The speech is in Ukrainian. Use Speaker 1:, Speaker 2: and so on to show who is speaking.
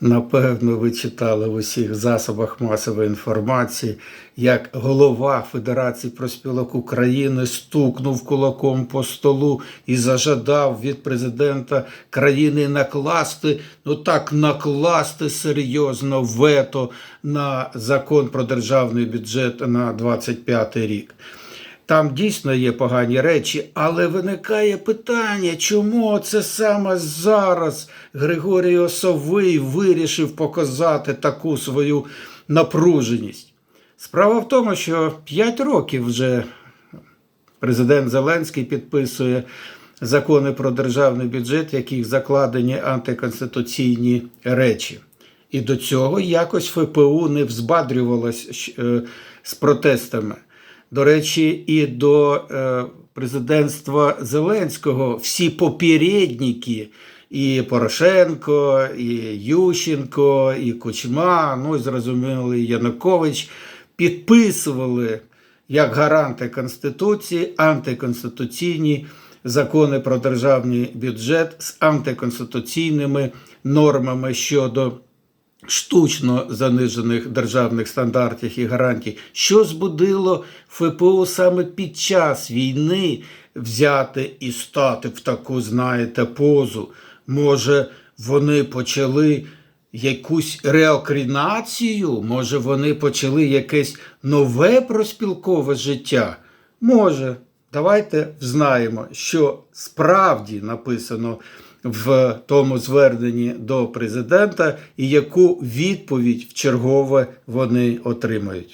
Speaker 1: Напевно, ви читали в усіх засобах масової інформації, як голова Федерації проспілок України стукнув кулаком по столу і зажадав від президента країни накласти, ну так накласти серйозно вето на закон про державний бюджет на 25 рік. Там дійсно є погані речі, але виникає питання, чому це саме зараз Григорій Осовий вирішив показати таку свою напруженість. Справа в тому, що 5 років вже президент Зеленський підписує закони про державний бюджет, в яких закладені антиконституційні речі. І до цього якось ФПУ не взбадрювалось е, з протестами. До речі, і до е, президентства Зеленського всі попередники, і Порошенко, і Ющенко, і Кучма, ну і зрозуміло, Янукович підписували як гаранти Конституції антиконституційні закони про державний бюджет з антиконституційними нормами щодо штучно занижених державних стандартів і гарантій, що збудило ФПУ саме під час війни взяти і стати в таку, знаєте, позу. Може, вони почали якусь реокринацію, може, вони почали якесь нове проспілкове життя? Може. Давайте взнаємо, що справді написано в тому зверненні до президента і яку відповідь в чергове вони отримають.